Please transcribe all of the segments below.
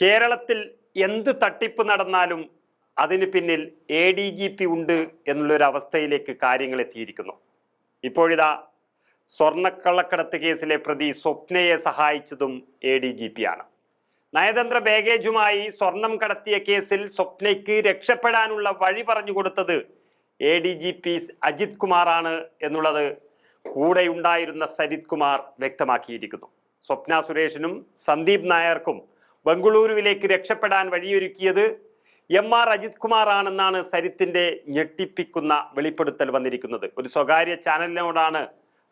കേരളത്തിൽ എന്ത് തട്ടിപ്പ് നടന്നാലും അതിന് പിന്നിൽ എ ഡി ജി പി ഉണ്ട് എന്നുള്ളൊരു അവസ്ഥയിലേക്ക് കാര്യങ്ങൾ എത്തിയിരിക്കുന്നു ഇപ്പോഴിതാ സ്വർണക്കള്ളക്കടത്ത് കേസിലെ പ്രതി സ്വപ്നയെ സഹായിച്ചതും എ ഡി ജി പി ആണ്. നയതന്ത്ര ബാഗേജുമായി സ്വർണം കടത്തിയ കേസിൽ സ്വപ്നയ്ക്ക് രക്ഷപ്പെടാനുള്ള വഴി പറഞ്ഞു കൊടുത്തത് A D G P Ajith കുമാറാണ് എന്നുള്ളത് കൂടെയുണ്ടായിരുന്ന സരിത് കുമാർ വ്യക്തമാക്കിയിരിക്കുന്നു. സ്വപ്ന സുരേഷിനും സന്ദീപ് നായർക്കും ബംഗളൂരുവിലേക്ക് രക്ഷപ്പെടാൻ വഴിയൊരുക്കിയത് എം ആർ അജിത് കുമാർ ആണെന്നാണ് സരിത്തിന്റെ ഞെട്ടിപ്പിക്കുന്ന വെളിപ്പെടുത്തൽ വന്നിരിക്കുന്നത്. ഒരു സ്വകാര്യ ചാനലിനോടാണ്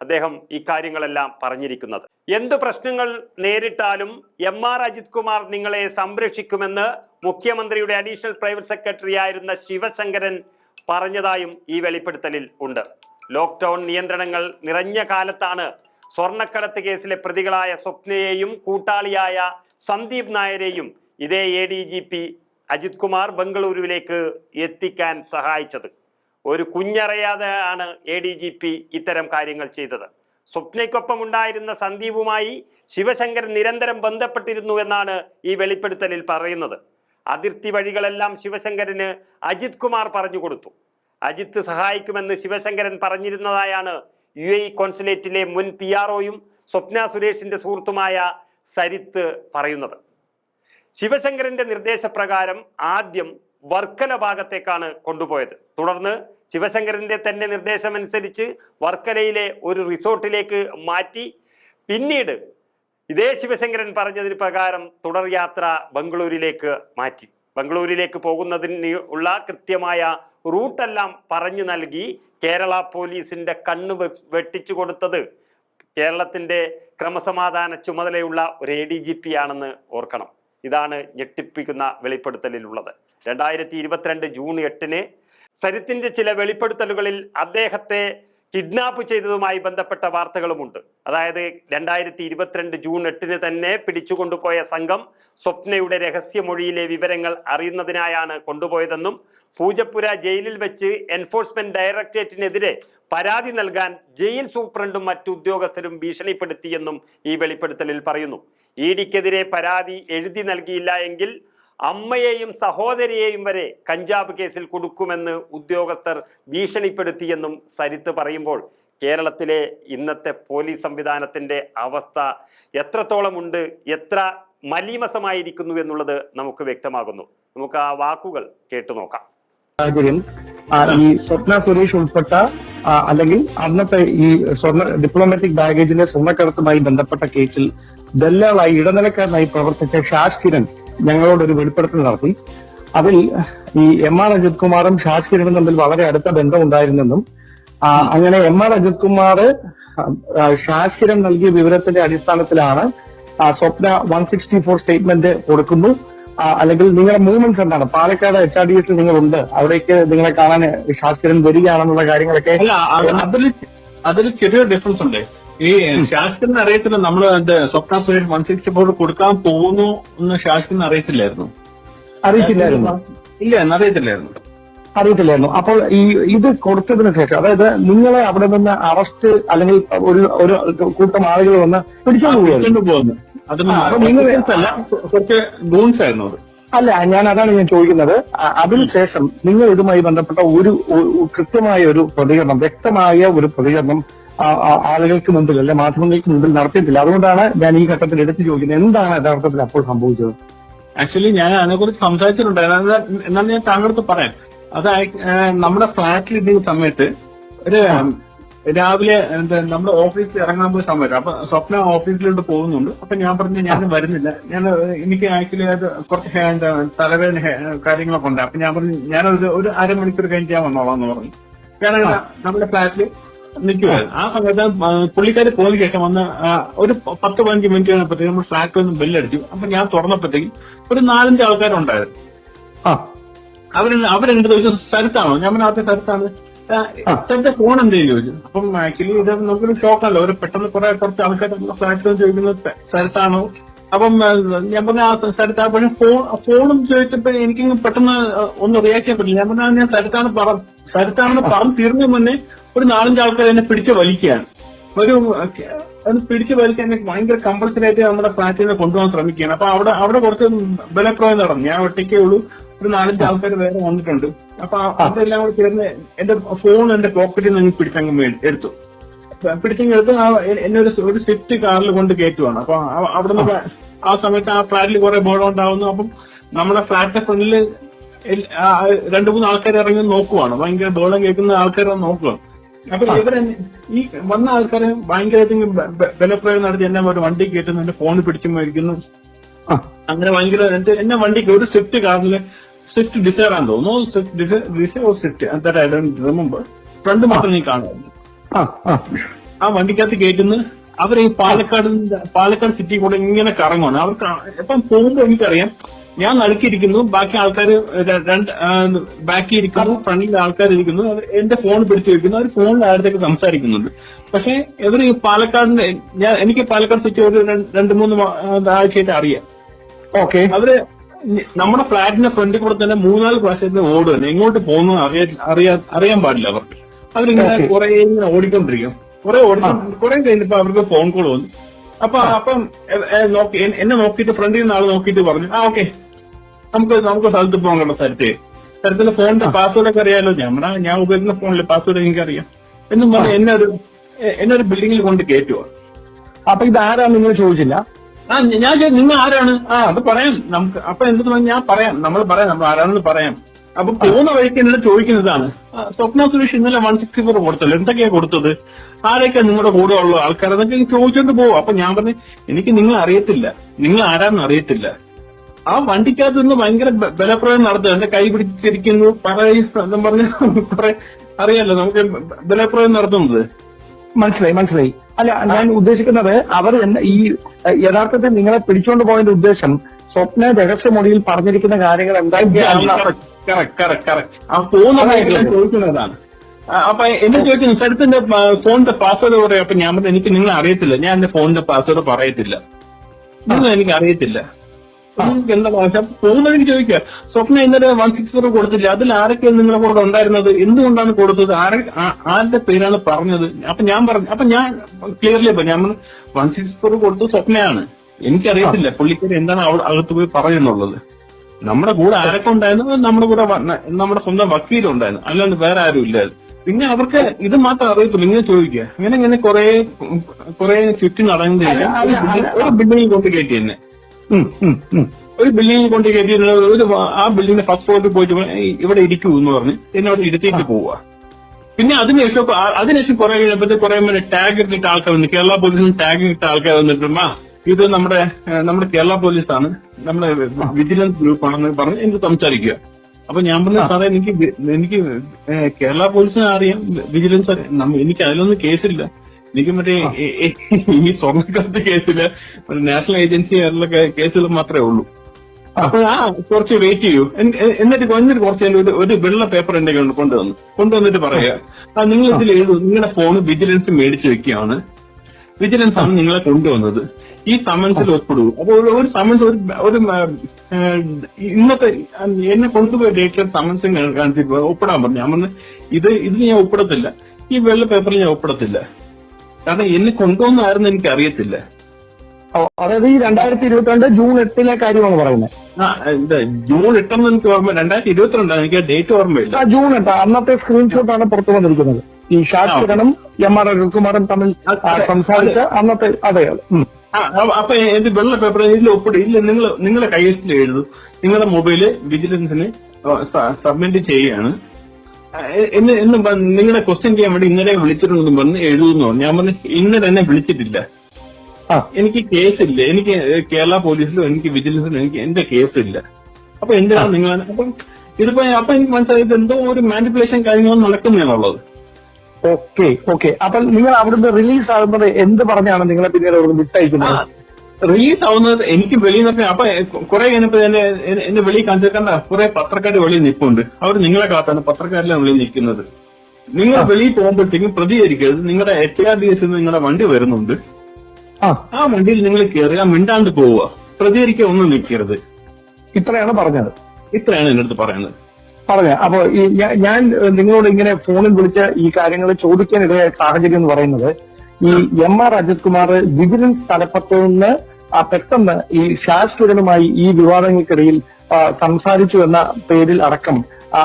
അദ്ദേഹം ഈ കാര്യങ്ങളെല്ലാം പറഞ്ഞിരിക്കുന്നത്. എന്തു പ്രശ്നങ്ങൾ നേരിട്ടാലും എം ആർ അജിത് കുമാർ നിങ്ങളെ സംരക്ഷിക്കുമെന്ന് മുഖ്യമന്ത്രിയുടെ അഡീഷണൽ പ്രൈവറ്റ് സെക്രട്ടറി ആയിരുന്ന ശിവശങ്കരൻ പറഞ്ഞതായും ഈ വെളിപ്പെടുത്തലിൽ ഉണ്ട്. ലോക്ക്ഡൌൺ നിയന്ത്രണങ്ങൾ നിറഞ്ഞ കാലത്താണ് സ്വർണക്കടത്ത് കേസിലെ പ്രതികളായ സ്വപ്നയെയും കൂട്ടാളിയായ സന്ദീപ് നായരെയും ഇതേ A D G P Ajith Kumar ബംഗളൂരുവിലേക്ക് എത്തിക്കാൻ സഹായിച്ചത്. ഒരു കുഞ്ഞറിയാതെ ആണ് എ ഡി ജി പി ഇത്തരം കാര്യങ്ങൾ ചെയ്തത്. സ്വപ്നയ്ക്കൊപ്പം ഉണ്ടായിരുന്ന സന്ദീപുമായി ശിവശങ്കരൻ നിരന്തരം ബന്ധപ്പെട്ടിരുന്നു എന്നാണ് ഈ വെളിപ്പെടുത്തലിൽ പറയുന്നത്. അതിർത്തി വഴികളെല്ലാം ശിവശങ്കരന് അജിത് കുമാർ പറഞ്ഞു കൊടുത്തു. അജിത്ത് സഹായിക്കുമെന്ന് ശിവശങ്കരൻ പറഞ്ഞിരുന്നതായാണ് യു എ കോൺസുലേറ്റിലെ മുൻ പി ആർഒയും സ്വപ്ന സുരേഷിന്റെ സുഹൃത്തുമായ സരിത്ത് പറയുന്നത്. ശിവശങ്കരന്റെ നിർദ്ദേശപ്രകാരം ആദ്യം വർക്കല ഭാഗത്തേക്കാണ് കൊണ്ടുപോയത്. തുടർന്ന് ശിവശങ്കരന്റെ തന്നെ നിർദ്ദേശമനുസരിച്ച് വർക്കലയിലെ ഒരു റിസോർട്ടിലേക്ക് മാറ്റി. പിന്നീട് ഇതേ ശിവശങ്കരൻ പറഞ്ഞതിന് പ്രകാരം തുടർ യാത്ര ബംഗളൂരിലേക്ക് മാറ്റി. ബംഗളൂരിലേക്ക് പോകുന്നതിന് ഉള്ള കൃത്യമായ റൂട്ടെല്ലാം പറഞ്ഞു നൽകി കേരള പോലീസിന്റെ കണ്ണ് വെട്ടിച്ചു കൊടുത്തത് കേരളത്തിന്റെ ക്രമസമാധാന ചുമതലയുള്ള ഒരു എ ഡി ജി പി ആണെന്ന് ഓർക്കണം. ഇതാണ് ഞെട്ടിപ്പിക്കുന്ന വെളിപ്പെടുത്തലിലുള്ളത്. രണ്ടായിരത്തി ഇരുപത്തിരണ്ട് ജൂൺ എട്ടിന് സരിത്തിന്റെ ചില വെളിപ്പെടുത്തലുകളിൽ അദ്ദേഹത്തെ കിഡ്നാപ്പ് ചെയ്തതുമായി ബന്ധപ്പെട്ട വാർത്തകളുമുണ്ട്. അതായത് രണ്ടായിരത്തി ഇരുപത്തിരണ്ട് ജൂൺ എട്ടിന് തന്നെ പിടിച്ചുകൊണ്ടുപോയ സംഘം സ്വപ്നയുടെ രഹസ്യമൊഴിയിലെ വിവരങ്ങൾ അറിയുന്നതിനായാണ് കൊണ്ടുപോയതെന്നും പൂജപ്പുര ജയിലിൽ വെച്ച് എൻഫോഴ്സ്മെന്റ് ഡയറക്ടറേറ്റിനെതിരെ പരാതി നൽകാൻ ജയിൽ സൂപ്രണ്ടും മറ്റു ഉദ്യോഗസ്ഥരും ഭീഷണിപ്പെടുത്തിയെന്നും ഈ വെളിപ്പെടുത്തലിൽ പറയുന്നു. ഇ ഡിക്കെതിരെ പരാതി എഴുതി നൽകിയില്ല എങ്കിൽ അമ്മയെയും സഹോദരിയെയും വരെ കഞ്ചാബ് കേസിൽ കൊടുക്കുമെന്ന് ഉദ്യോഗസ്ഥർ ഭീഷണിപ്പെടുത്തിയെന്നും സരിത്ത് പറയുമ്പോൾ കേരളത്തിലെ ഇന്നത്തെ പോലീസ് സംവിധാനത്തിന്റെ അവസ്ഥ എത്രത്തോളമുണ്ട് എത്ര മലീമസമായിരിക്കുന്നു എന്നുള്ളത് നമുക്ക് വ്യക്തമാകുന്നു. നമുക്ക് ആ വാക്കുകൾ കേട്ടു നോക്കാം. ഈ സ്വപ്ന സുരേഷ് ഉൾപ്പെട്ട അല്ലെങ്കിൽ അന്നത്തെ ഈ സ്വർണ ഡിപ്ലോമാറ്റിക് ബാഗേജിന്റെ സ്വർണക്കടത്തുമായി ബന്ധപ്പെട്ട കേസിൽ ദല്ലാളായി ഇടനിലക്കാരനായി പ്രവർത്തിച്ച ഷാജ് കിരൺ ഞങ്ങളോടൊരു വെളിപ്പെടുത്തൽ നടത്തി. അതിൽ ഈ എം ആർ അജിത് കുമാറും ഷാജ് കിരണും തമ്മിൽ വളരെ അടുത്ത ബന്ധമുണ്ടായിരുന്നെന്നും ഉണ്ടായിരുന്നെന്നും അങ്ങനെ എം ആർ അജിത് കുമാർ ഷാജ് കിരൺ നൽകിയ വിവരത്തിന്റെ അടിസ്ഥാനത്തിലാണ് Swapna one sixty four statement കൊടുക്കുന്നു. അല്ലെങ്കിൽ നിങ്ങളുടെ മൂവ്മെന്റ്സ് എന്താണ്? പാലക്കാട് എച്ച് ആർ ഡി എസിൽ നിങ്ങളുണ്ട്. അവിടേക്ക് നിങ്ങളെ കാണാൻ ശാസ്ത്രൻ വരികയാണെന്നുള്ള കാര്യങ്ങളൊക്കെ അതിൽ അതിൽ ചെറിയൊരു ഡിഫറൻസ് ഉണ്ട്. ഈ ശാസ്ത്രൻ അറിയത്തില്ല നമ്മൾ Swapna Suresh one sixty four കൊടുക്കാൻ പോകുന്നു എന്ന് ശാസ്ത്രത്തിന് അറിയത്തില്ലായിരുന്നു. അറിയിച്ചില്ലായിരുന്നു ഇല്ല എന്നറിയത്തില്ലായിരുന്നു അറിയത്തില്ലായിരുന്നു. അപ്പോൾ ഈ ഇത് കൊടുത്തതിന് ശേഷം അതായത് നിങ്ങളെ അവിടെ നിന്ന് അറസ്റ്റ് അല്ലെങ്കിൽ ഒരു ഒരു കൂട്ടം ആളുകൾ വന്ന് പിടിച്ചോണ്ട് പോകുന്നു അല്ല. കുറച്ച് ഗൂൺസ് ആയിരുന്നു അത്. അല്ല ഞാൻ അതാണ് ഞാൻ ചോദിക്കുന്നത് അതിനുശേഷം നിങ്ങൾ ഇതുമായി ബന്ധപ്പെട്ട ഒരു കൃത്യമായ ഒരു പ്രതികരണം വ്യക്തമായ ഒരു പ്രതികരണം ആളുകൾക്ക് മുമ്പിൽ അല്ലെ മാധ്യമങ്ങൾക്ക് മുമ്പിൽ നടത്തിയിട്ടില്ല. അതുകൊണ്ടാണ് ഞാൻ ഈ ഘട്ടത്തിൽ എടുത്തു ചോദിക്കുന്നത്. എന്താണ് യഥാർത്ഥത്തിൽ അപ്പോൾ സംഭവിച്ചത്? ആക്ച്വലി ഞാൻ അതിനെക്കുറിച്ച് സംസാരിച്ചിട്ടുണ്ടായിരുന്നു. അത് എന്നാലും ഞാൻ താങ്കളടുത്ത് പറയാം. അതായത് നമ്മുടെ ഫ്ലാറ്റിൽ ഇരുന്ന സമയത്ത് ഒരു രാവിലെ എന്താ നമ്മുടെ ഓഫീസിൽ ഇറങ്ങാൻ പോയ സമയത്ത് അപ്പൊ സ്വപ്ന ഓഫീസിലോട്ട് പോകുന്നുണ്ട്. അപ്പൊ ഞാൻ പറഞ്ഞു ഞാൻ വരുന്നില്ല. ഞാൻ എനിക്ക് ആക്ച്വലി അത് കുറച്ച് എന്താ തലവേദന കാര്യങ്ങളൊക്കെ ഉണ്ട്. അപ്പൊ ഞാൻ പറഞ്ഞു ഞാനൊരു ഒരു അരമണിക്കൂർ കഴിഞ്ഞ് ഞാൻ വന്നോളാം എന്ന് പറഞ്ഞു. കാരണം നമ്മുടെ ഫ്ലാറ്റിൽ നിൽക്കുവായിരുന്നു ആ. സമയത്ത് പുള്ളിക്കാരി പോയതിനു ശേഷം വന്ന് ഒരു പത്ത് പതിനഞ്ച് മിനിറ്റ് കഴിഞ്ഞപ്പോഴത്തേക്കും നമ്മൾ ഫ്ലാറ്റിൽ നിന്ന് ബെല്ലടിച്ചു. അപ്പൊ ഞാൻ തുറന്നപ്പോഴത്തേക്കും ഒരു നാലഞ്ച് ആൾക്കാരുണ്ടായിരുന്നു. ആ. അവർ അവരെന്റെ ദിവസം സ്ഥലത്താണോ? ഞാൻ പറഞ്ഞ ആദ്യ സ്ഥലത്താണ്. സ്ഥലത്തെ ഫോൺ എന്ത് ചോദിച്ചു? അപ്പം ആക്ച്വലി ഇത് നമുക്കൊരു ഷോക്കല്ലോ ഒരു പെട്ടെന്ന് കുറെ കുറച്ച് ആൾക്കാർ ചോദിക്കുന്നത് സ്ഥ- സ്ഥലത്താണോ? അപ്പം ഞാൻ പറഞ്ഞ ആ സ്ഥലത്ത് പക്ഷെ ഫോൺ ഫോണും ചോദിച്ചപ്പോ എനിക്ക് പെട്ടെന്ന് ഒന്ന് റിയാക്ട് ചെയ്യാൻ ഞാൻ പറഞ്ഞാൽ ഞാൻ സ്ഥലത്താണ് പറ സ്ഥലത്താണെന്ന് പറഞ്ഞു തീർന്നു മുന്നേ ഒരു നാലഞ്ച് ആൾക്കാർ എന്നെ പിടിച്ച് വലിക്കുകയാണ്. ഒരു അത് പിടിച്ചു വലിച്ച് എന്നെ ഭയങ്കര കമ്പൽസറി ആയിട്ട് നമ്മുടെ ഫ്ലാറ്റിൽ നിന്ന് കൊണ്ടുപോകാൻ ശ്രമിക്കുകയാണ്. അപ്പൊ അവിടെ അവിടെ കുറച്ച് ബലപ്രയം നടന്നു. ഞാൻ ഒറ്റയ്ക്കേ ഉള്ളൂ. ഒരു നാലഞ്ച് ആൾക്കാർ വേറെ വന്നിട്ടുണ്ട്. അപ്പൊ അതെല്ലാം കൂടെ ചേർന്ന് എന്റെ ഫോൺ എന്റെ പോക്കറ്റിൽ നിന്ന് പിടിച്ചങ്ങ് എടുത്തു. പിടിച്ചങ്ങ് എടുത്ത് എന്നെ ഒരു ഒരു സ്വിഫ്റ്റ് കാറിൽ കൊണ്ട് കയറ്റുവാണ്. അപ്പൊ അവിടെ നിന്ന് ആ. സമയത്ത് ആ ഫ്ലാറ്റിൽ കുറെ ബോളം ഉണ്ടാവുന്നു. അപ്പം നമ്മുടെ ഫ്ലാറ്റിന്റെ ഫ്രണ്ടിൽ രണ്ടു മൂന്ന് ആൾക്കാർ ഇറങ്ങി നോക്കുവാണ്. ഭയങ്കര ബോളം കേൾക്കുന്ന ആൾക്കാരെ നോക്കുവാണ്. അപ്പൊ ഇവരെ ഈ വന്ന ആൾക്കാരെ ഭയങ്കരമായിട്ട് ബലപ്രയോഗം നടത്തി എന്നെ ഒരു വണ്ടി കയറ്റുന്നു. എന്റെ ഫോൺ പിടിച്ചു മേടിക്കുന്നു. അങ്ങനെ ഭയങ്കര എന്റെ എന്നെ വണ്ടിക്ക് ഒരു സ്വിഫ്റ്റ് കാറിൽ സ്വിഫ്റ്റ് ഡിസൈർ ആണെന്ന് തോന്നുന്നു. സ്വിഫ്റ്റ് ഡിസൈർ സ്വിഫ്റ്റ് അന്നേരം ഐ ഡോണ്ട് റിമെമ്പർ ഫ്രണ്ട് മാത്രം നീ കാണുമായിരുന്നു. ആ വണ്ടിക്കകത്ത് കയറ്റുന്നു അവർ ഈ പാലക്കാട് പാലക്കാട് സിറ്റി കൂടെ ഇങ്ങനെ കറങ്ങുവാണ്. അവർക്ക് എപ്പം പോകുമ്പോൾ എനിക്കറിയാം. ഞാൻ നടുക്കിയിരിക്കുന്നു. ബാക്കി ആൾക്കാർ രണ്ട് ബാക്കി ഇരിക്കുന്നു ഫ്രണ്ടിൽ ആൾക്കാർ ഇരിക്കുന്നു. അവർ എന്റെ ഫോൺ പിടിച്ചു വെക്കുന്നു അവർ ഫോണിൽ ആരുടെയൊക്കെ സംസാരിക്കുന്നുണ്ട്. പക്ഷെ ഇവർ ഈ പാലക്കാടിന്റെ ഞാൻ എനിക്ക് പാലക്കാട് സിറ്റി ഒരു രണ്ട് മൂന്ന് ആഴ്ചയായിട്ട് അറിയാം. ഓക്കെ അവർ നമ്മുടെ ഫ്ലാറ്റിന്റെ ഫ്രണ്ടിൽ കൂടെ തന്നെ മൂന്നാൽ പ്രാവശ്യത്തിന് തന്നെ. എങ്ങോട്ട് പോകുന്നു അറിയാൻ അറിയാൻ പാടില്ല അവർക്ക്. അവരിങ്ങനെ. കുറെ ഇങ്ങനെ ഓടിക്കൊണ്ടിരിക്കും. കുറെ ഓടിക്കൊണ്ട് കുറെ കഴിഞ്ഞപ്പോ അവർക്ക് ഫോൺ കോൾ വന്നു. അപ്പൊ അപ്പം നോക്കി എന്നെ നോക്കിയിട്ട് ഫ്രണ്ടിൽ നിന്ന് ആൾ നോക്കിയിട്ട് പറഞ്ഞു. ആ ഓക്കെ. നമുക്ക് നമുക്ക് സ്ഥലത്ത് പോകാൻ കേട്ടോ സ്ഥലത്ത്. സ്ഥലത്തിന്റെ ഫോണിന്റെ പാസ്വേഡ് ഒക്കെ അറിയാലോ? നമ്മുടെ ഞാൻ ഉപയോഗിക്കുന്ന ഫോണിലെ പാസ്വേഡ് എനിക്കറിയാം. എന്നും പറഞ്ഞ് എന്നെ ഒരു എന്നെ ഒരു ബിൽഡിങ്ങിൽ കൊണ്ട് കയറ്റുവാ അപ്പൊ ഇത് ആരാ നിങ്ങൾ ചോദിച്ചില്ല. ആ ഞാൻ നിങ്ങൾ ആരാണ്? ആ അത് പറയാം. നമുക്ക് അപ്പൊ എന്ത് ഞാൻ പറയാം. നമ്മൾ പറയാം നമ്മൾ ആരാണെന്ന് പറയാം. അപ്പൊ പോകുന്ന വഴിക്ക് എന്നോട് ചോദിക്കുന്നതാണ്. സ്വപ്ന സുരേഷ് ഇന്നലെ വൺ സിക്സ്റ്റി ഫോർ കൊടുത്തല്ലോ. എന്തൊക്കെയാ കൊടുത്തത്? ആരൊക്കെ നിങ്ങളുടെ കൂടെ ഉള്ള ആൾക്കാർ എന്നൊക്കെ ചോദിച്ചോണ്ട് പോകും. അപ്പൊ ഞാൻ പറഞ്ഞു എനിക്ക് നിങ്ങൾ അറിയത്തില്ല. നിങ്ങൾ ആരാന്ന് അറിയത്തില്ല. ആ വണ്ടിക്കകത്ത് നിന്ന് ഭയങ്കര ബലപ്രയോഗം നടത്തുക എന്റെ കൈ പിടിച്ചിരിക്കുന്നു പറയും എന്നും പറഞ്ഞ് കുറെ അറിയാലോ. നമുക്ക് ബലപ്രയോഗം നടത്തുന്നത്. മനസ്സിലായി മനസ്സിലായി. അല്ല ഞാൻ ഉദ്ദേശിക്കുന്നത് അവർ ഈ യഥാർത്ഥത്തിൽ നിങ്ങളെ പിടിച്ചുകൊണ്ട് പോയതിന്റെ ഉദ്ദേശം സ്വപ്ന രഹസ്യമൊഴിയിൽ പറഞ്ഞിരിക്കുന്ന കാര്യങ്ങൾ എന്തായാലും ചോദിക്കുന്നതാണ്. അപ്പൊ എന്നെ ചോദിക്കുന്നു സ്ഥലത്തിന്റെ ഫോണിന്റെ പാസ്വേഡ് പറയാം അപ്പൊ ഞാൻ എനിക്ക് നിങ്ങൾ അറിയത്തില്ല. ഞാൻ എന്റെ ഫോണിന്റെ പാസ്വേഡ് പറയത്തില്ല. നിങ്ങൾ എനിക്ക് അറിയത്തില്ല എന്താ ഭാഷ പോകുന്നതെങ്കിൽ ചോദിക്കുക സ്വപ്ന ഇന്നലെ വൺ സിക്സ് ഫോർ കൊടുത്തില്ല. അതിൽ ആരൊക്കെയാണ് നിങ്ങളെ കൂടെ ഉണ്ടായിരുന്നത്? എന്തുകൊണ്ടാണ് കൊടുത്തത്? ആരെ ആരുടെ പേരാണ് പറഞ്ഞത്? അപ്പൊ ഞാൻ പറഞ്ഞു അപ്പൊ ഞാൻ ക്ലിയർലി അപ്പൊ ഞാൻ വൺ സിക്സ് ഫോർ കൊടുത്തത് സ്വപ്നയാണ്. എനിക്കറിയത്തില്ല പുള്ളിക്കാരി എന്താണ് അവിടെ അകത്ത് പോയി പറയുന്നുള്ളത്. നമ്മുടെ കൂടെ ആരൊക്കെ ഉണ്ടായിരുന്നു നമ്മുടെ കൂടെ നമ്മുടെ സ്വന്തം വക്കീലുണ്ടായിരുന്നു. അല്ലാണ്ട് വേറെ ആരും ഇല്ലായിരുന്നു പിന്നെ അവർക്ക് ഇത് മാത്രം അറിയത്തുള്ളൂ. ഇങ്ങനെ ചോദിക്കുക. അങ്ങനെ ഇങ്ങനെ കുറെ കുറെ ചുറ്റി നടന്നു കഴിഞ്ഞാൽ അല്ല, അല്ല, അല്ല. ഒരു ബിൽഡിങ്ങിൽ കൊണ്ട് കയറ്റി തന്നെ. ഒരു ബിൽഡിംഗ് കൊണ്ട് കയറ്റി ഒരു ആ ബിൽഡിംഗിന്റെ ഫസ്റ്റ് ഫ്ലോറിൽ പോയിട്ട് പറ- "ഏയ് ഇവിടെ ഇരിക്കൂ എന്ന് പറഞ്ഞ് എന്നെ അവിടെ ഇരുത്തിയിട്ട് പോവുക പിന്നെ അതിനുശേഷം അതിനുശേഷം കുറെ കഴിഞ്ഞപ്പോഴത്തെ കുറെ മറ്റേ ടാഗ് ഇട്ടിട്ട് ആൾക്കാർ വന്നു കേരള പോലീസിന് ടാഗ് കിട്ട ആൾക്കാർ വന്നിട്ടും ആ ഇത് നമ്മുടെ നമ്മുടെ കേരള പോലീസാണ് നമ്മുടെ വിജിലൻസ് ഗ്രൂപ്പ് ആണെന്ന് പറഞ്ഞ് എനിക്ക് സംസാരിക്കുക. അപ്പൊ ഞാൻ പറഞ്ഞു സാറേ എനിക്ക് എനിക്ക് കേരള പോലീസിനെ അറിയാം. വിജിലൻസ് അറിയാം. എനിക്ക് അതിലൊന്നും കേസില്ല എനിക്ക് മറ്റേ ഈ- സ്വർണക്കടത്ത് കേസിൽ നാഷണൽ ഏജൻസി ആയിട്ടുള്ള കേസുകൾ മാത്രമേ ഉള്ളൂ. അപ്പൊ ആ കുറച്ച് വെയിറ്റ് ചെയ്യൂ. എന്നിട്ട് എന്നിട്ട് കുറച്ച് ഒരു ഒരു വെള്ള പേപ്പർ എന്റെ കയ്യിൽ കൊണ്ടുവന്നു കൊണ്ടുവന്നിട്ട് പറയുക ആ നിങ്ങൾ ഇതിൽ എഴുതും. നിങ്ങളുടെ ഫോൺ വിജിലൻസ് മേടിച്ചു വെക്കുകയാണ്. വിജിലൻസ് ആണ് നിങ്ങളെ കൊണ്ടുവന്നത്. ഈ സമൻസിൽ ഒപ്പിടൂ. അപ്പൊ ഒരു സമൻസ് ഒരു ഒരു ഇന്നത്തെ എന്നെ കൊണ്ടുപോയ ഡേറ്റിൽ സമൻസ് കാണിച്ചിട്ട് ഒപ്പിടാൻ പറഞ്ഞു. ഞാൻ ഇത് ഇത് ഞാൻ ഒപ്പിടത്തില്ല. ഈ വെള്ള പേപ്പറിൽ ഞാൻ ഒപ്പിടത്തില്ല. കാരണം എന്നെ കൊണ്ടുവന്നായിരുന്നു എനിക്ക് അറിയത്തില്ല അതായത് ഈ രണ്ടായിരത്തി ഇരുപത്തിരണ്ട് ജൂൺ എട്ടിലെ കാര്യമാണ് പറയുന്നത്. ജൂൺ എട്ടെന്ന് എനിക്ക് ഓർമ്മ രണ്ടായിരത്തി ഇരുപത്തിരണ്ടാണ് എനിക്ക് ഡേറ്റ് ഓർമ്മയില്ല. ആ ജൂൺ എട്ട് അന്നത്തെ സ്ക്രീൻഷോട്ട് ആണ് പുറത്തു വന്നിരിക്കുന്നത്. ഈ ഷാജ്. കിരണും എം ആർ അരുൺകുമാറും തമ്മിൽ. സംസാരിച്ച അന്നത്തെ അതെ അപ്പൊ എന്റെ വെള്ള പേപ്പർ ഇതിൽ ഒപ്പിടും ഇല്ല നിങ്ങൾ നിങ്ങളുടെ കൈവശത്തിൽ എഴുതും. നിങ്ങളുടെ മൊബൈൽ വിജിലൻസിന് സബ്മിറ്റ് ചെയ്യുകയാണ്. എ- എന്ന് എന്ന് നിങ്ങളെ നിങ്ങളുടെ ക്വസ്റ്റ്യൻ ചെയ്യാൻ വേണ്ടി ഇന്നലെ വിളിച്ചിട്ടുണ്ടെന്ന് പറഞ്ഞ് എഴുതുന്നു. പറഞ്ഞു. ഞാൻ പറഞ്ഞു ഇന്നലെ എന്നെ വിളിച്ചിട്ടില്ല. എനിക്ക് കേസില്ല. എനിക്ക് കേരള പോലീസിലും എനിക്ക് വിജിലൻസിലും എനിക്ക് എന്റെ കേസില്ല. അപ്പൊ എന്തിനാണ് നിങ്ങൾ അപ്പം ഇതിപ്പോ അപ്പൊ എനിക്ക് മനസ്സിലായത് എന്തോ ഒരു മാനിപ്പുലേഷൻ കാര്യങ്ങളും നടക്കുന്നതാണുള്ളത്. Okay okay. അപ്പൊ നിങ്ങൾ അവിടുന്ന് റിലീസ് ആകുന്നത് എന്ത് പറഞ്ഞാണ് നിങ്ങളെ പിന്നീട് അവിടുന്ന് വിട്ടയക്കുന്നത്? റിലീസ് ആവുന്നത് എനിക്ക് വെളിയിൽ നിന്നൊക്കെ അപ്പൊ കുറെ കഴിഞ്ഞപ്പോ എന്നെ എന്നെ- എന്നെ വെളിയിൽ കണ്ടിരിക്കേണ്ട കുറെ പത്രക്കാർ വെളിയിൽ നിൽപ്പുണ്ട് അവർ നിങ്ങളെ കാത്താണ് പത്രക്കാരെല്ലാം വെളിയിൽ നിൽക്കുന്നത്. നിങ്ങൾ വെളിയിൽ പോകുമ്പോഴത്തേക്കും പ്രതികരിക്കരുത്. നിങ്ങളുടെ എച്ച് ആർ ഡി എസ് നിങ്ങളുടെ വണ്ടി വരുന്നുണ്ട്. ആ. വണ്ടിയിൽ നിങ്ങൾ കയറുക മിണ്ടാണ്ട് പോവുക. പ്രതികരിക്കുക ഒന്നും നിൽക്കരുത്. ഇത്രയാണ് പറഞ്ഞത്. ഇത്രയാണ് എന്റെ അടുത്ത് പറയുന്നത്. പറഞ്ഞ അപ്പൊ ഞാൻ നിങ്ങളോട് ഇങ്ങനെ ഫോണിൽ വിളിച്ച ഈ കാര്യങ്ങൾ ചോദിക്കാനിടയായ സാഹചര്യം എന്ന് പറയുന്നത് ഈ M R Ajith Kumar vigilance തലപ്പത്ത് നിന്ന് പെട്ടെന്ന് ഈ ഷാസ് ഈ വിവാദങ്ങൾക്കിടയിൽ സംസാരിച്ചു എന്ന പേരിൽ അടക്കം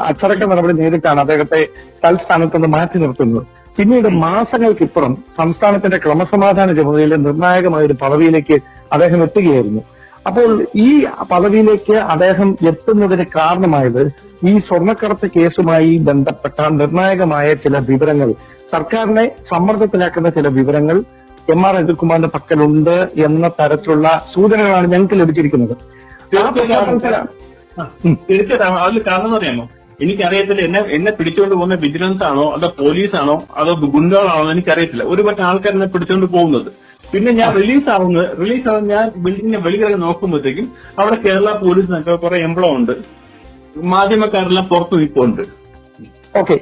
അച്ചടക്ക നടപടി നേരിട്ടാണ് അദ്ദേഹത്തെ തൽസ്ഥാനത്ത് നിന്ന് മാറ്റി നിർത്തുന്നത്. പിന്നീട് മാസങ്ങൾക്കിപ്പുറം സംസ്ഥാനത്തിന്റെ ക്രമസമാധാന ചുമതലയിലെ നിർണായകമായ ഒരു പദവിയിലേക്ക് അദ്ദേഹം എത്തുകയായിരുന്നു. അപ്പോൾ ഈ പദവിയിലേക്ക് അദ്ദേഹം എത്തുന്നതിന് കാരണമായത് ഈ സ്വർണക്കടത്ത് കേസുമായി ബന്ധപ്പെട്ട നിർണായകമായ ചില വിവരങ്ങൾ സർക്കാരിനെ സമ്മർദ്ദത്തിലാക്കുന്ന ചില വിവരങ്ങൾ എം ആർ അജിത്കുമാറിന്റെ പക്കലുണ്ട് എന്ന തരത്തിലുള്ള സൂചനകളാണ് ഞങ്ങൾക്ക് ലഭിച്ചിരിക്കുന്നത്. തീർച്ചയായിട്ടും അതിൽ കാരണം അറിയാമോ? എനിക്കറിയത്തില്ല. എന്നെ എന്നെ പിടിച്ചുകൊണ്ട് പോകുന്ന വിജിലൻസ് ആണോ അതോ പോലീസ് ആണോ അതോ ഗുണ്ടകളാണോ എന്ന് എനിക്കറിയത്തില്ല. ഒരു പറ്റ ആൾക്കാർ എന്നെ പിടിച്ചുകൊണ്ട് പോകുന്നത്. പിന്നെ ഞാൻ റിലീസ് ആവുന്നത് റിലീസ് ആവുന്ന ഞാൻ ബിൽഡിങ്ങിന്റെ വെളിയിറങ്ങി നോക്കുമ്പോഴത്തേക്കും അവിടെ കേരള പോലീസിനൊക്കെ കുറെ എംപ്ലോ ഉണ്ട്. മാധ്യമക്കാരെല്ലാം പുറത്തു നിൽപ്പുണ്ട്. ഓക്കെ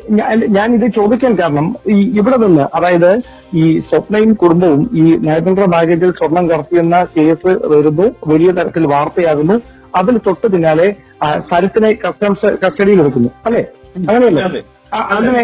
ഞാൻ ഇത് ചോദിക്കാൻ കാരണം ഈ ഇവിടെ നിന്ന് അതായത് ഈ സ്വപ്നയും കുടുംബവും ഈ നയതന്ത്ര ബാഗേജിൽ സ്വർണം കടത്തിയെന്ന കേസ് വരുന്നു വലിയ തരത്തിൽ വാർത്തയാകുന്നു. അതിൽ തൊട്ട് പിന്നാലെ സരത്തിനെ കസ്റ്റംസ് കസ്റ്റഡിയിൽ എടുക്കുന്നു. അല്ലെ? അങ്ങനെയല്ലേ? അങ്ങനെ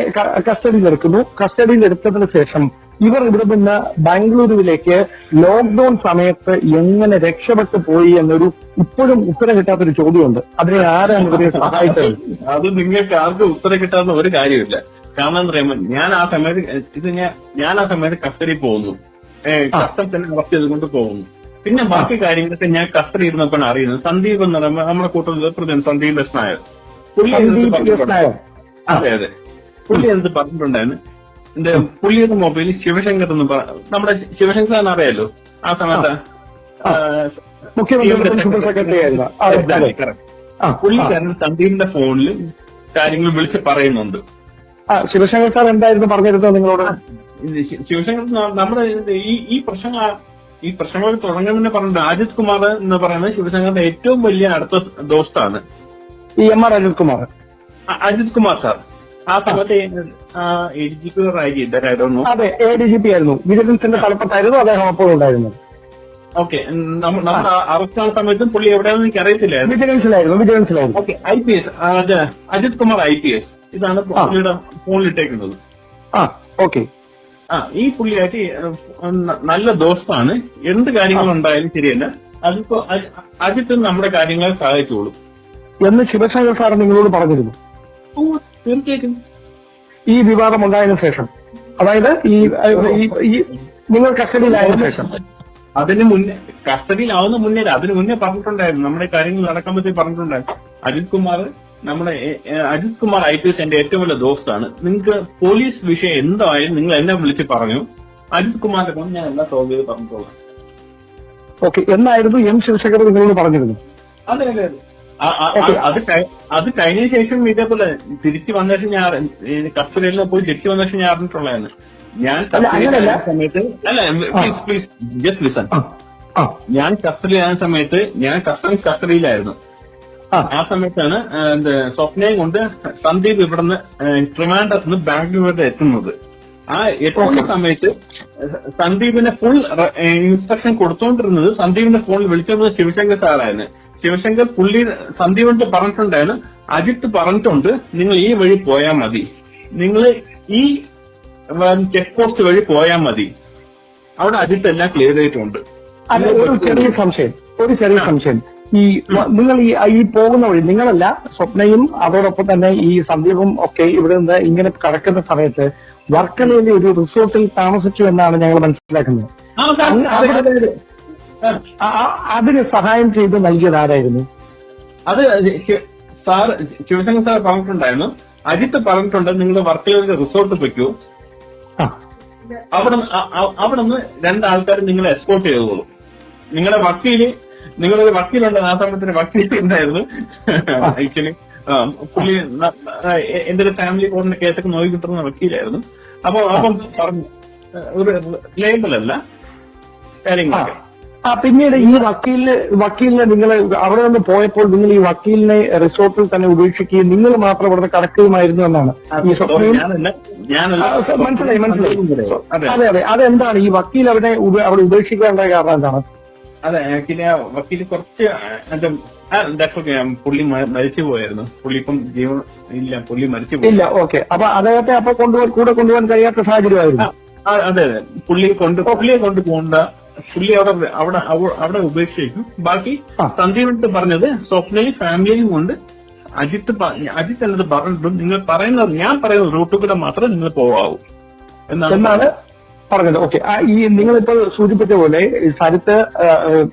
കസ്റ്റഡിയിൽ എടുക്കുന്നു. കസ്റ്റഡിയിൽ എടുത്തതിന് ശേഷം ഇവർ ഇവിടെ നിന്ന് ബാംഗ്ലൂരുവിലേക്ക് ലോക്ക്ഡൌൺ സമയത്ത് എങ്ങനെ രക്ഷപ്പെട്ടു പോയി എന്നൊരു ഇപ്പോഴും ഉത്തരം കിട്ടാത്തൊരു ചോദ്യമുണ്ട്. അതിനെ ആരാണ് ഇവരെ സഹായിച്ചത്? അത് നിങ്ങൾക്ക് ആർക്കും ഉത്തരം കിട്ടാത്ത ഒരു കാര്യമില്ല. കാരണം എന്താ പറയുമ്പോൾ ഞാൻ ആ സമയത്ത് ഇത് ഞാൻ ഞാൻ ആ സമയത്ത് കസ്റ്റഡി പോകുന്നു. കസ്റ്റം തന്നെ അറസ്റ്റ് ചെയ്തുകൊണ്ട് പോകുന്നു. പിന്നെ ബാക്കി കാര്യങ്ങളൊക്കെ ഞാൻ കസ്റ്റഡി ഇരുന്നപ്പോൾ അറിയുന്നത്. സന്ദീപ് എന്ന് പറയുമ്പോൾ നമ്മുടെ കൂട്ടത്തിൽ പ്രതിനിധി സന്ദീപ് എസ് നായർ. പുള്ളി അതെ അതെ. പുള്ളി എന്ത് പറഞ്ഞിട്ടുണ്ടായിരുന്നു? എന്റെ പുള്ളിയുടെ മൊബൈൽ ശിവശങ്കർ എന്ന് പറ നമ്മുടെ ശിവശങ്കർ സാറിന് അറിയാലോ? ആ സമയത്ത്. പുള്ളിക്കാരൻ സന്ദീപിന്റെ ഫോണിൽ കാര്യങ്ങൾ വിളിച്ച് പറയുന്നുണ്ട്. ശിവശങ്കർ സാർ എന്തായിരുന്നു പറഞ്ഞിരുന്നത് നിങ്ങളോട്? ശിവശങ്കർ നമ്മുടെ ഈ ഈ പ്രശ്നങ്ങൾ ഈ പ്രശ്നങ്ങൾ തുടങ്ങുന്നതിന് പറഞ്ഞ രാജേഷ് കുമാർ എന്ന് പറയുന്നത് ശിവശങ്കറിന്റെ ഏറ്റവും വലിയ അടുത്ത ദോസ്താണ്. ഈ M R Ajith Kumar. Ajith Kumar sir. ആ സമയത്ത് എ ഡി ജി പി ഇതായിരുന്നു അതെ എ ഡി ജി പി ആയിരുന്നു. വിജിലൻസിന്റെ തലപ്പത്തായിരുന്നു അദ്ദേഹം അപ്പോൾ ഉണ്ടായിരുന്നത്. ഓക്കെ നമ്മൾ അറസ്റ്റ് ആയ സമയത്തും പുള്ളി എവിടെയാണെന്ന് എനിക്ക് അറിയത്തില്ലായിരുന്നു. വിജിലൻസിലായിരുന്നു വിജിലൻസിലായിരുന്നു. Okay I P S Ajith Kumar I P S ഇതാണ് പുള്ളിയുടെ ഫോണിലിട്ടേക്കുന്നത്. ആ ഓക്കെ ആ ഈ പുള്ളിയായിട്ട് നല്ല ദോസ്താണ്. എന്ത് കാര്യങ്ങളുണ്ടായാലും ശരിയല്ല. അതിപ്പോ അജി- അജിത്ത് നമ്മുടെ കാര്യങ്ങളെ സഹായിച്ചോളും. എന്ന് ശിവശങ്കർ സാർ നിങ്ങളോട് പറഞ്ഞിരുന്നു. തീർച്ചയായിട്ടും. ഈ വിവാദം ഉണ്ടായതിനു ശേഷം അതായത് ഈ ഈ- നിങ്ങൾ കസ്റ്റഡിയിലായതിനു ശേഷം. അതിന് മുന്നേ കസ്റ്റഡിയിലാവുന്ന മുന്നേ അതിന് മുന്നേ പറഞ്ഞിട്ടുണ്ടായിരുന്നു. നമ്മുടെ കാര്യങ്ങൾ നടക്കുമ്പോഴത്തേക്ക് പറഞ്ഞിട്ടുണ്ടായിരുന്നു. അജിത് കുമാർ നമ്മുടെ Ajith Kumar I P S എന്റെ ഏറ്റവും വലിയ ദോസ്താണ്. നിങ്ങൾക്ക് പോലീസ് വിഷയം എന്തായാലും നിങ്ങൾ എന്നെ വിളിച്ച് പറഞ്ഞു. അജിത് കുമാറിന്റെ കൊണ്ട് ഞാൻ എല്ലാ സോൾവ് ചെയ്ത് പറഞ്ഞോളാം ഓക്കെ എന്നായിരുന്നു എം ശിവശങ്കർ നിങ്ങളോട് പറഞ്ഞിരുന്നു അതെ അതെ അതെ. അത് കഴി- അത് കഴിഞ്ഞ ശേഷം ഇതേപോലെ തിരിച്ചു വന്ന ശേഷം ഞാൻ കസ്റ്റഡിയിൽ പോയി തിരിച്ചു വന്ന ശേഷം ഞാൻ അറിഞ്ഞിട്ടുള്ളതാണ്. ഞാൻ. കസ്റ്റഡിയിലായ സമയത്ത് അല്ല പ്ലീസ് പ്ലീസ് ജസ്റ്റ് ലിസൺ ഞാൻ കസ്റ്റഡിയിലായ സമയത്ത് ഞാൻ കസ്റ്റംസ് കസ്റ്റഡിയിലായിരുന്നു. ആ. സമയത്താണ് എന്ത് സ്വപ്നയും കൊണ്ട് സന്ദീപ് ഇവിടുന്ന് ട്രിവാൻഡ്രത്ത് നിന്ന് ബാംഗ്ലൂർ വരെ എത്തുന്നത്. ആ എത്തുന്ന സമയത്ത് സന്ദീപിനെ ഫുൾ ഇൻസ്ട്രക്ഷൻ കൊടുത്തോണ്ടിരുന്നത് സന്ദീപിന്റെ ഫോണിൽ വിളിച്ചിരുന്നത് ശിവശങ്കർ സാറായിരുന്നു ശിവശങ്കർ പുള്ളി സന്ദീപിന്റെ പറഞ്ഞിട്ടുണ്ടായിരുന്നു. അജിത്ത് പറഞ്ഞിട്ടുണ്ട് നിങ്ങൾ ഈ വഴി പോയാൽ മതി. നിങ്ങൾ ഈ ചെക്ക് പോസ്റ്റ് വഴി പോയാൽ മതി. അവിടെ അജിത്ത് എല്ലാം ക്ലിയർ ചെയ്തിട്ടുണ്ട്. ഒരു ചെറിയ സംശയം ഒരു ചെറിയ സംശയം. ഈ നിങ്ങൾ ഈ ഈ പോകുന്ന വഴി നിങ്ങളല്ല സ്വപ്നയും അതോടൊപ്പം തന്നെ ഈ സന്ദീപും ഒക്കെ ഇവിടെ നിന്ന് ഇങ്ങനെ കടക്കുന്ന സമയത്ത് വർക്കലയിലെ ഒരു റിസോർട്ടിൽ താമസിച്ചു എന്നാണ് ഞങ്ങൾ മനസ്സിലാക്കുന്നത്. അതിന് സഹായം ചെയ്ത് നൽകിയത് ആരായിരുന്നു അത് സാർ ശിവശങ്കർ സാർ പറഞ്ഞിട്ടുണ്ടായിരുന്നു. അജിത്ത് പറഞ്ഞിട്ടുണ്ട് നിങ്ങൾ വർക്കലയിൽ റിസോർട്ട് വെക്കൂ. ആ. അവിടെ അവിടെ നിന്ന് രണ്ടാൾക്കാർ നിങ്ങളെ എക്സ്പോർട്ട് ചെയ്തോളൂ. നിങ്ങളുടെ വക്കീൽ നിങ്ങളൊരു വക്കീലുണ്ട് ആ സമയത്തിന് വക്കീൽ ഉണ്ടായിരുന്നു. ആക്ച്വലി പുള്ളി എന്റെ ഒരു ഫാമിലി കോടിന്റെ കേസൊക്കെ നോക്കി കിട്ടുന്ന വക്കീലായിരുന്നു. അപ്പൊ അപ്പം പറഞ്ഞു ഒരു ലേബിളല്ല കാര്യങ്ങളൊക്കെ. ആ പിന്നീട് ഈ വക്കീലിന് വക്കീലിനെ നിങ്ങൾ അവിടെ നിന്ന് പോയപ്പോൾ നിങ്ങൾ ഈ വക്കീലിനെ റിസോർട്ടിൽ തന്നെ ഉപേക്ഷിക്കുകയും നിങ്ങൾ മാത്രം അവിടെ കടക്കുകയുമായിരുന്നു എന്നാണ്. ഈ മനസ്സിലായി മനസ്സിലായി. അതെ. അതെ അതെ. അതെന്താണ്? ഈ വക്കീൽ അവിടെ അവിടെ ഉപേക്ഷിക്കാനുള്ള കാരണം എന്താണ്? അതെ ആക്ച്വലി ആ വക്കീൽ കുറച്ച് പുള്ളി മരിച്ചു പോയായിരുന്നു. പുള്ളി ഇപ്പം ജീവൻ ഇല്ല പുള്ളി മരിച്ചു പോയി. ഇല്ല ഓക്കെ. അപ്പൊ അദ്ദേഹത്തെ അപ്പൊ കൊണ്ടുപോകാൻ കൂടെ കൊണ്ടുപോകാൻ കഴിയാത്ത സാഹചര്യമായിരുന്നു. അതെ അതെ. പുള്ളിയെ കൊണ്ട് പുള്ളിയെ കൊണ്ട് പോകണ്ട പുള്ളി അവിടെ അവിടെ അവിടെ ഉപേക്ഷിച്ചു ബാക്കി സന്ദീപ് എടുത്ത് പറഞ്ഞത് സ്വപ്നയും ഫാമിലിയും കൊണ്ട് അജിത്ത് അജിത്ത് എന്നത് പറഞ്ഞിട്ടും നിങ്ങൾ പറയുന്നത് ഞാൻ പറയുന്ന റൂട്ടിൽ കൂടെ മാത്രമേ നിങ്ങൾ പോവാവൂ. എന്നാണ് പറഞ്ഞത്. ഓക്കെ. ഈ നിങ്ങളിപ്പോൾ സൂചിപ്പിച്ച പോലെ സരിത്ത്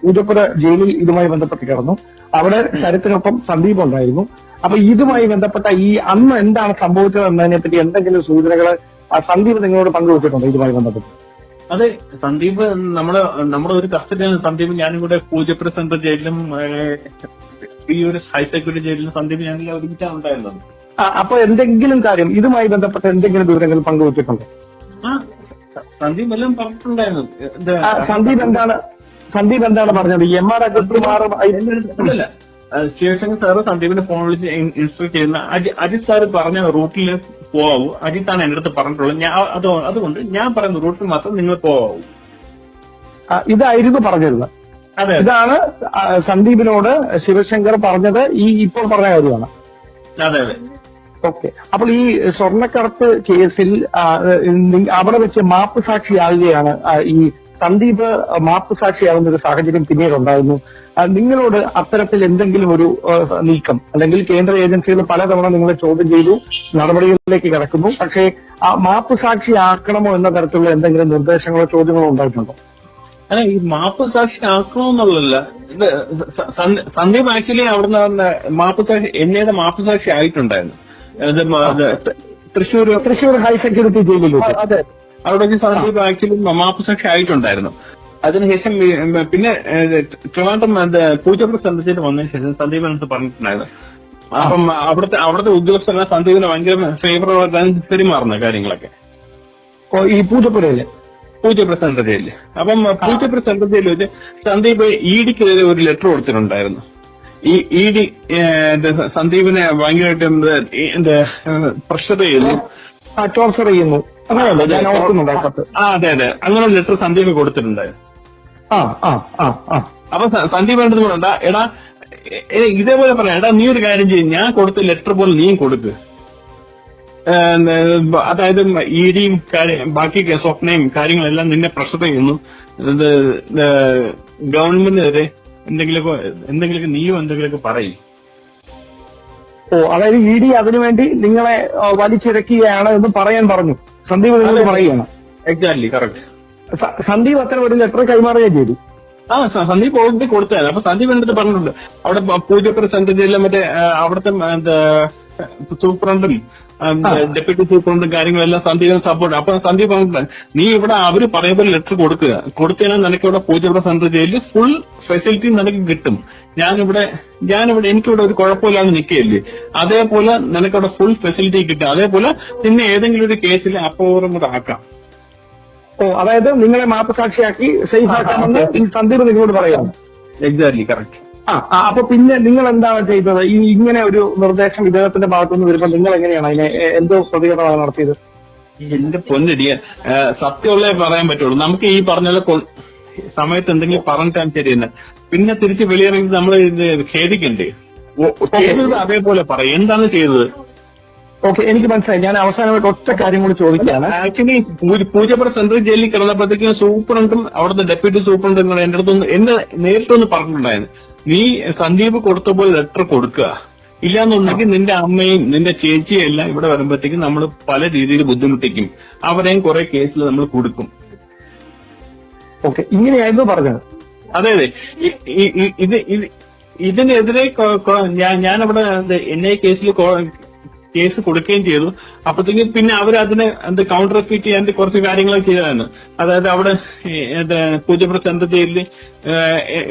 പൂജപ്പുര ജയിലിൽ ഇതുമായി ബന്ധപ്പെട്ട് കിടന്നു. അവിടെ ശരത്തിനൊപ്പം സന്ദീപ് ഉണ്ടായിരുന്നു. അപ്പൊ ഇതുമായി ബന്ധപ്പെട്ട ഈ അന്ന് എന്താണ് സംഭവിച്ചത് എന്നതിനെ പറ്റി എന്തെങ്കിലും സൂചനകൾ സന്ദീപ് നിങ്ങളോട് പങ്കുവച്ചിട്ടുണ്ടോ ഇതുമായി ബന്ധപ്പെട്ട്? അതെ സന്ദീപ് നമ്മുടെ നമ്മുടെ ഒരു കസ്റ്റഡിയാണ് സന്ദീപ് ഞാനും കൂടെ പൂജപ്പുര സെൻട്രൽ ജയിലിലും ഈ ഒരു ഹൈ സെക്യൂരിറ്റി ജയിലിലും സന്ദീപ് ഞാനെല്ലാം ഒരുമിച്ചാണ് ഉണ്ടായിരുന്നത്. അപ്പൊ എന്തെങ്കിലും കാര്യം ഇതുമായി ബന്ധപ്പെട്ട എന്തെങ്കിലും വിവരങ്ങൾ പങ്കുവച്ചിട്ടുണ്ടോ? സന്ദീപ് എല്ലാം പറഞ്ഞിട്ടുണ്ടായിരുന്നു. സന്ദീപ് എന്താണ് സന്ദീപ് എന്താണ് പറഞ്ഞത്? എം ആർ അല്ലല്ല ശിവശങ്കർ സാറ് സന്ദീപിന്റെ ഫോൺ വിളിച്ച് ഇൻസ്ട്രക്ട് ചെയ്യുന്ന അജി- അജിത് സാറ് പറഞ്ഞ റൂട്ടിൽ പോവാവൂ. അജിത്താണ് എന്റെ അടുത്ത് പറഞ്ഞിട്ടുള്ളത്. ഞാൻ അത് അതുകൊണ്ട് ഞാൻ പറയുന്ന റൂട്ടിൽ മാത്രം നിങ്ങൾ പോവാവൂ. ഇതായിരുന്നു പറഞ്ഞിരുന്നത്. അതെ ഇതാണ് സന്ദീപിനോട് ശിവശങ്കർ പറഞ്ഞത് ഈ ഇപ്പോൾ പറഞ്ഞ കാര്യമാണ്. അതെ അതെ. ഓക്കെ. അപ്പോൾ ഈ സ്വർണക്കടത്ത് കേസിൽ അവിടെ വെച്ച് മാപ്പ് സാക്ഷിയാകുകയാണ് ഈ സന്ദീപ് മാപ്പ് സാക്ഷിയാകുന്ന ഒരു സാഹചര്യം പിന്നീട് ഉണ്ടായിരുന്നു നിങ്ങളോട് അത്തരത്തിൽ എന്തെങ്കിലും ഒരു നീക്കം അല്ലെങ്കിൽ കേന്ദ്ര ഏജൻസികൾ പലതവണ നിങ്ങളെ ചോദ്യം ചെയ്തു നടപടികളിലേക്ക് കിടക്കുന്നു. പക്ഷേ ആ മാപ്പ് സാക്ഷിയാക്കണമോ എന്ന തരത്തിലുള്ള എന്തെങ്കിലും നിർദ്ദേശങ്ങളോ ചോദ്യങ്ങളോ ഉണ്ടായിട്ടുണ്ടോ? അല്ല ഈ മാപ്പ് സാക്ഷി ആക്കണമെന്നുള്ളതല്ല സന്ദീപ് ആക്ച്വലി അവിടുന്ന് മാപ്പ് സാക്ഷി എന്നെയുടെ മാപ്പ് സാക്ഷി ആയിട്ടുണ്ടായിരുന്നു തൃശ്ശൂർ തൃശ്ശൂർ ഹൈ സെക്യൂരിറ്റി ജയിലിൽ അതെ. അവിടെ വെച്ച് സന്ദീപ് ആക്ച്വലി മാപ്പ് സാക്ഷി ആയിട്ടുണ്ടായിരുന്നു അതിനുശേഷം പിന്നെ ട്രിവാൻഡ്രം പൂജപ്പുറ സെന്ററിൽ വന്നതിന് ശേഷം സന്ദീപ് അടുത്ത് പറഞ്ഞിട്ടുണ്ടായിരുന്നു. അപ്പം അവിടുത്തെ അവിടുത്തെ ഉദ്യോഗസ്ഥരെല്ലാം സന്ദീപിന് ഭയങ്കര ഫേവറബിൾ പെരുമാറുന്ന കാര്യങ്ങളൊക്കെ. ഈ പൂജപ്പുരയിൽ പൂജപ്പുര സെൻട്രൽ അപ്പം പൂജപ്പുര സെൻട്രൽ വെച്ച് സന്ദീപ് ഇഡിക്കെതിരെ ഒരു ലെറ്റർ കൊടുത്തിട്ടുണ്ടായിരുന്നു. ഈ ഇഡി സന്ദീപിനെ ഭയങ്കരമായിട്ട് എന്ത് പ്രഷർ ചെയ്യുന്നു. ടോർച്ചർ ചെയ്യുന്നു. ആ അതെ അതെ. അങ്ങനെ ലെറ്റർ സന്ദീപ് കൊടുത്തിട്ടുണ്ടായിരുന്നു. ആ ആ ആ ആ. അപ്പൊ സന്ദീപ് എടാ ഇതേപോലെ പറയാം. എടാ നീ ഒരു കാര്യം ചെയ്യും. ഞാൻ കൊടുത്ത ലെറ്റർ പോലെ നീയും കൊടുക്ക്. അതായത് ഇ ഡിയും കാര്യം ബാക്കി സ്വപ്നയും കാര്യങ്ങളെല്ലാം നിന്നെ പ്രശ്നത്തിൽ നിന്നും ഗവൺമെന്റിനെതിരെ എന്തെങ്കിലുമൊക്കെ എന്തെങ്കിലുമൊക്കെ നീയും എന്തെങ്കിലുമൊക്കെ പറയും. ഓ അതായത് ഇ ഡി അതിനുവേണ്ടി നിങ്ങളെ വലിച്ചിരക്കുകയാണ് വലിച്ചിഴക്കുകയാണ് എന്ന് പറയാൻ പറഞ്ഞു. സന്ദീപ് നിങ്ങൾ പറയുകയാണ്. എക്സാക്ട്ലി കറക്റ്റ് സന്ദീപ് അത്ര ഒരു ലെറ്റർ കൈമാറുകയും ചെയ്തു. ആ സന്ദീപ് ഓൾറെഡി കൊടുത്തായിരുന്നു അപ്പൊ സന്ദീപ് അടുത്ത് പറഞ്ഞിട്ടുണ്ട്. അവിടെ പൂജപ്പുര സെൻട്രൽ മറ്റേ അവിടുത്തെ സൂപ്രണ്ടും ഡെപ്യൂട്ടി സൂപ്രണ്ടും കാര്യങ്ങളെല്ലാം സന്ദീപിന് സപ്പോർട്ട് അപ്പൊ സന്ദീപ് നീ ഇവിടെ അവർ പറയുമ്പോൾ ലെറ്റർ കൊടുക്കുക കൊടുത്തതിനാൽ നിനക്ക് ഇവിടെ പൂജപ്പുര സെന്റർ ജയിലിൽ ഫുൾ ഫെസിലിറ്റി നിനക്ക് കിട്ടും. ഞാനിവിടെ ഞാനിവിടെ എനിക്കിവിടെ ഒരു കുഴപ്പമില്ലാതെ നിൽക്കുകയല്ലേ. അതേപോലെ നിനക്കവിടെ ഫുൾ ഫെസിലിറ്റി കിട്ടും. അതേപോലെ നിന്നെ ഏതെങ്കിലും ഒരു കേസിൽ അപ്പോറും കൂടെ ആക്കാം. ഓ അതായത് നിങ്ങളെ മാപ്പ് സാക്ഷിയാക്കി സേഫ് ആക്കാമെന്ന് സന്ദീപ് നിങ്ങളോട് പറയാം എക്സാക്ട്ലി കറക്റ്റ് ആ അപ്പൊ പിന്നെ നിങ്ങൾ എന്താണ് ചെയ്തത്? ഈ ഇങ്ങനെ ഒരു നിർദ്ദേശം ഇദ്ദേഹത്തിന്റെ ഭാഗത്തുനിന്ന് വരുമ്പോൾ നിങ്ങൾ എങ്ങനെയാണ് അതിനെ എന്തോ പ്രതികരണമാണ് നടത്തിയത്? എന്റെ പൊന്നടിയ സത്യമുള്ളേ പറയാൻ പറ്റുള്ളൂ. നമുക്ക് ഈ പറഞ്ഞ സമയത്ത് എന്തെങ്കിലും പറഞ്ഞിട്ടാണ് ശരിയെന്ന് പിന്നെ തിരിച്ച് വെളിയിറങ്ങി നമ്മൾ ഖേദിക്കണ്ടേ? ചെയ്തത് അതേപോലെ പറയും. എന്താണ് ചെയ്തത്? ഓക്കെ എനിക്ക് മനസ്സിലായി. ഞാൻ അവസാനമായിട്ട് ഒറ്റ കാര്യം കൂടി ചോദിക്കുകയാണ്. ആക്ച്വലി പൂജപ്പുറ സെൻട്രൽ ജയിലിൽ കിടന്നപ്പോഴത്തേക്കും സൂപ്രണ്ടും അവിടുത്തെ ഡെപ്യൂട്ടി സൂപ്രണ്ടും എന്റെ അടുത്തൊന്ന് എന്നെ നേരിട്ടൊന്ന് പറഞ്ഞിട്ടുണ്ടായിരുന്നു. നീ സന്ദീപ് കൊടുത്ത പോലെ ലെറ്റർ കൊടുക്കുക. ഇല്ലാന്നുണ്ടെങ്കിൽ നിന്റെ അമ്മയും നിന്റെ ചേച്ചിയും എല്ലാം ഇവിടെ വരുമ്പോഴത്തേക്കും നമ്മൾ പല രീതിയിൽ ബുദ്ധിമുട്ടിക്കും. അവരെയും കുറെ കേസിൽ നമ്മൾ കൊടുക്കും. ഓക്കെ ഇങ്ങനെയായിരുന്നു പറഞ്ഞത്. അതെ അതെ. ഇത് ഇത് ഇതിനെതിരെ കൊ- ഞാൻ അവിടെ എൻ ഐ കേസിൽ കേസ് കൊടുക്കുകയും ചെയ്തു. അപ്പോഴത്തേക്കും പിന്നെ അവർ അതിനെ എന്ത് കൗണ്ടർ ഫീറ്റ് ചെയ്യാൻ കുറച്ച് കാര്യങ്ങളൊക്കെ ചെയ്തതാണ്. അതായത് അവിടെ പൂജപ്പുറ സെൻട്രൽ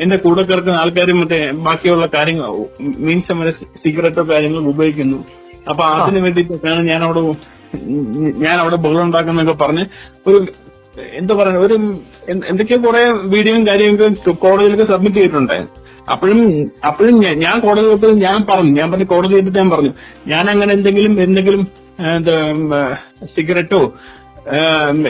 എന്റെ കൂടെ കിടക്കുന്ന ആൾക്കാരും മറ്റേ ബാക്കിയുള്ള കാര്യങ്ങൾ മീൻസ് മറ്റേ സിഗരറ്റോ കാര്യങ്ങളും ഉപയോഗിക്കുന്നു. അപ്പൊ അതിനു വേണ്ടിയിട്ടൊക്കെയാണ് ഞാൻ അവിടെ ഞാൻ അവിടെ ബഹളം ഉണ്ടാക്കുന്നൊക്കെ പറഞ്ഞ് ഒരു എന്താ പറയുക ഒരു എന്ത് എന്തൊക്കെയോ കുറെ വീഡിയോയും കാര്യങ്ങളൊക്കെ കോടതിയിലൊക്കെ സബ്മിറ്റ് ചെയ്തിട്ടുണ്ടായിരുന്നു. അപ്പോഴും അപ്പോഴും ഞാൻ- കോടതി പോയപ്പോൾ ഞാൻ പറഞ്ഞു. ഞാൻ പറഞ്ഞു കോടതി ചെയ്തിട്ട് ഞാൻ പറഞ്ഞു. ഞാൻ അങ്ങനെ എന്തെങ്കിലും എന്തെങ്കിലും എന്താ സിഗരറ്റോ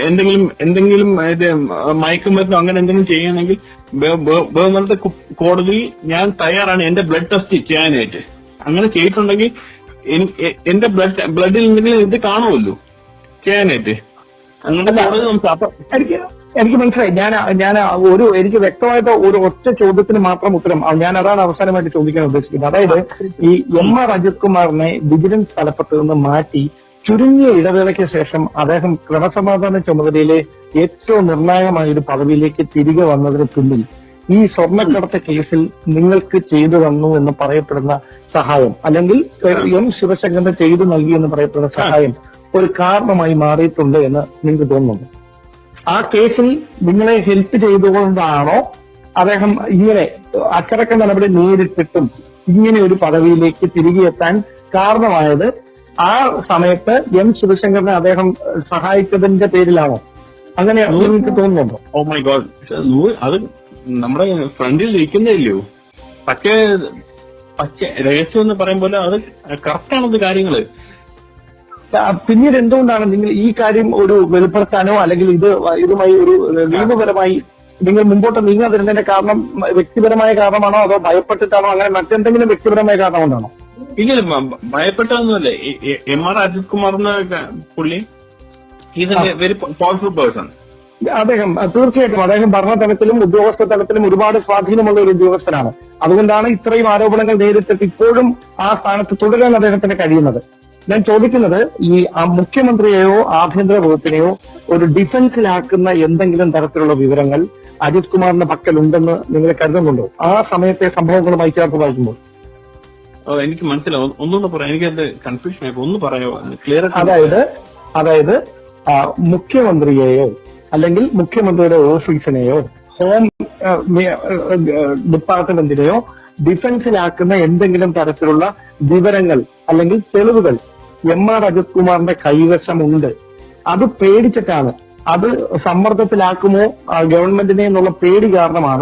എന്തെങ്കിലും എന്തെങ്കിലും ഇത് മയക്കുമരുന്നോ അങ്ങനെ എന്തെങ്കിലും ചെയ്യണമെങ്കിൽ ബഹു- ബഹു- ബഹുമാനത്തെ കോടതി ഞാൻ തയ്യാറാണ് എന്റെ ബ്ലഡ് ടെസ്റ്റ് ചെയ്യാനായിട്ട്. അങ്ങനെ ചെയ്തിട്ടുണ്ടെങ്കിൽ എനി- എന്റെ ബ്ലഡ് ബ്ലഡിൽ എന്തെങ്കിലും ഇത് കാണുമല്ലോ ചെയ്യാനായിട്ട്. എനിക്ക് എനിക്ക് മനസ്സിലായി. ഞാൻ ഞാൻ ഒരു എനിക്ക് വ്യക്തമായിട്ട് ഒരു ഒറ്റ ചോദ്യത്തിന് മാത്രം ഉത്തരം ഞാൻ അതാണ് അവസാനമായിട്ട് ചോദിക്കാൻ ഉദ്ദേശിക്കുന്നത്. അതായത് ഈ എം ആർ അജിത് കുമാറിനെ വിജിലൻസ് തലപ്പത്ത് നിന്ന് മാറ്റി ചുരുങ്ങിയ ഇടവേളയ്ക്ക് ശേഷം അദ്ദേഹം ക്രമസമാധാന ചുമതലയിലെ ഏറ്റവും നിർണായകമായ ഒരു പദവിയിലേക്ക് തിരികെ വന്നതിന് പിന്നിൽ ഈ സ്വർണക്കടത്ത് കേസിൽ നിങ്ങൾക്ക് ചെയ്തു തന്നു എന്ന് പറയപ്പെടുന്ന സഹായം അല്ലെങ്കിൽ എം ശിവശങ്കറിന് ചെയ്തു നൽകി എന്ന് പറയപ്പെടുന്ന സഹായം ഒരു കാരണമായി മാറിയിട്ടുണ്ട് എന്ന് നിങ്ങൾക്ക് തോന്നുന്നു ആ കേസിൽ നിങ്ങളെ ഹെൽപ്പ് ചെയ്തുകൊണ്ടാണോ അദ്ദേഹം ഇങ്ങനെ അച്ചടക്ക നടപടി നേരിട്ടിട്ടും ഇങ്ങനെ ഒരു പദവിയിലേക്ക് തിരികെ എത്താൻ കാരണമായത്? ആ സമയത്ത് എം ശിവശങ്കറിനെ അദ്ദേഹം സഹായിച്ചതിന്റെ പേരിലാണോ? അങ്ങനെ നിങ്ങൾക്ക് തോന്നുന്നുണ്ടോ? ഓ മൈ ഗോഡ് അത് നമ്മുടെ ഫ്രണ്ടിൽ ഇരിക്കുന്നില്ലയോ പക്ഷേ പക്ഷേ രഹസ്യം എന്ന് പറയുമ്പോൾ അത് കറക്റ്റാണത് കാര്യങ്ങൾ? പിന്നീട് എന്തുകൊണ്ടാണ് നിങ്ങൾ ഈ കാര്യം ഒരു വെളിപ്പെടുത്താനോ അല്ലെങ്കിൽ ഇത് ഇതുമായി ഒരു നിയമപരമായി നിങ്ങൾ മുമ്പോട്ട് നീങ്ങാതിരുന്നതിന്റെ കാരണം വ്യക്തിപരമായ കാരണമാണോ അതോ ഭയപ്പെട്ടിട്ടാണോ? അങ്ങനെ മറ്റെന്തെങ്കിലും വ്യക്തിപരമായ കാരണം കൊണ്ടാണോ ഇങ്ങനെ ഭയപ്പെട്ടതൊന്നുമല്ല. എം ആർ അജിത് കുമാർ എന്ന പുള്ളി is a very powerful person അദ്ദേഹം തീർച്ചയായിട്ടും അദ്ദേഹം ഭരണ തലത്തിലും ഉദ്യോഗസ്ഥ തലത്തിലും ഒരുപാട് സ്വാധീനമുള്ള ഒരു ഉദ്യോഗസ്ഥനാണ്. അതുകൊണ്ടാണ് ഇത്രയും ആരോപണങ്ങൾ നേരിട്ടിട്ട് ഇപ്പോഴും ആ സ്ഥാനത്ത് തുടരാൻ അദ്ദേഹത്തിന് കഴിയുന്നത്. ഞാൻ ചോദിക്കുന്നത് ഈ ആ മുഖ്യമന്ത്രിയെയോ ആഭ്യന്തര വകുപ്പിനെയോ ഒരു ഡിഫൻസിലാക്കുന്ന എന്തെങ്കിലും തരത്തിലുള്ള വിവരങ്ങൾ അജിത് കുമാറിന്റെ പക്കലുണ്ടെന്ന് നിങ്ങൾ കരുതുന്നുണ്ടോ? ആ സമയത്തെ സംഭവങ്ങളുമായി ചേർത്ത് വായിക്കുമ്പോൾ. എനിക്ക് മനസ്സിലാവും. ഒന്നൊന്ന് പറയാം. എനിക്ക് കൺഫ്യൂഷൻ ആയി ഒന്ന് പറയാമോ ക്ലിയർ അതായത് അതായത് മുഖ്യമന്ത്രിയെയോ അല്ലെങ്കിൽ മുഖ്യമന്ത്രിയുടെ ഓഫീസിനെയോ ഹോം ഡിപ്പാർട്ട്മെന്റിനെയോ ഡിഫൻസിലാക്കുന്ന എന്തെങ്കിലും തരത്തിലുള്ള വിവരങ്ങൾ അല്ലെങ്കിൽ തെളിവുകൾ എം ആർ അജിത് കുമാറിന്റെ കൈവശമുണ്ട്. അത് പേടിച്ചിട്ടാണ്. അത് സമ്മർദ്ദത്തിലാക്കുമോ ഗവൺമെന്റിനെ എന്നുള്ള പേടി കാരണമാണ്